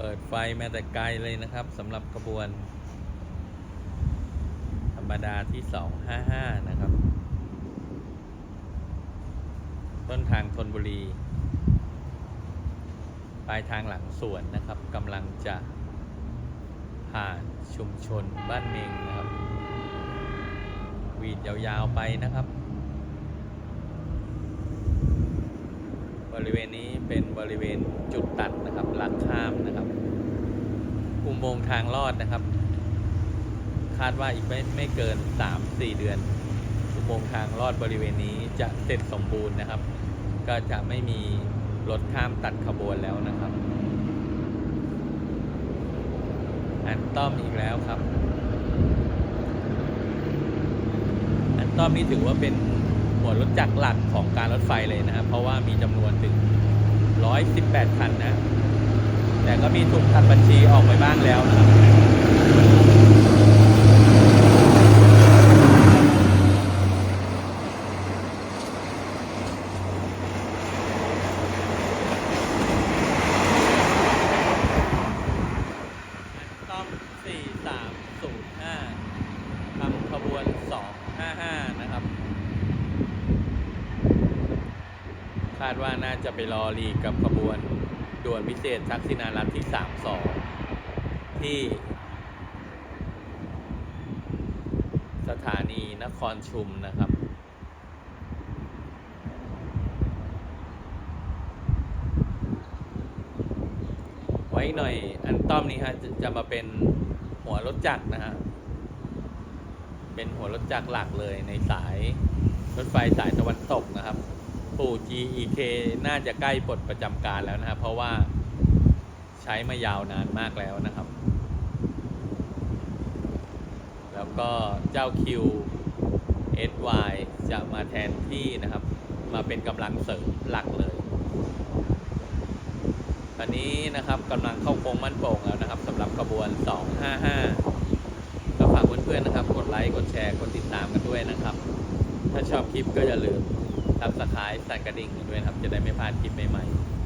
เปิดไฟมาแต่ไกลเลยนะครับสำหรับขบวน ธรรมดาที่ 255 นะครับ ต้นทางธนบุรี ปลายทางหลังสวนนะครับกำลังจะผ่านชุมชนบ้านเมงนะครับ วีดยาวๆไปนะครับ ริเวณนี้เป็นบริเวณจุดตัดนะครับลักข้ามนะครับอุโมงค์ทางลอดนะครับ คาดว่าอีกไม่ไม่เกิน 3-4 เดือน อุโมงค์ทางลอดบริเวณนี้จะเสร็จสมบูรณ์นะครับ ก็จะไม่มีรถข้ามตัดขบวนแล้วนะครับ อันต้อมอีกแล้วครับ อันต้อมนี่ถือว่าเป็น หัวรถจักรหลักของการรถไฟเลยนะครับ เพราะว่ามีจำนวนถึง 118 คันนะ แต่ก็มีถูกตัดบัญชีออกไปบ้างแล้วนะครับต้อม4305ทำขบวน 255 นะครับ คาดว่าน่าจะไปรอรีกับขบวนด่วนพิเศษทักษิณารัฐที่ 32 ที่ สถานีนครชุมนะครับไว้หน่อยอันต้อมนี้ฮะจะจะมาเป็นหัวรถจักรนะฮะ เป็นหัวรถจักรหลักเลยในสายรถไฟสายตะวันตกนะครับ ปู่ GEK น่าจะใกล้ปลดประจำการแล้วนะครับ เพราะว่าใช้มายาวนานมากแล้วนะครับ แล้วก็เจ้า Q SY จะมาแทนที่นะครับ มาเป็นกำลังเสริมหลักเลย ตอนนี้นะครับกำลังเข้าโค้งมั่นโป่งแล้วนะครับสำหรับกระบวน 255 ก็ฝากเพื่อนๆนะครับ กดไลค์ กดแชร์ กดติดตามกันด้วยนะครับ ถ้าชอบคลิปก็อย่าลืม ทับสไครต์สั่นกระดิ่งด้วยนะครับ จะได้ไม่พลาดคลิปใหม่ๆ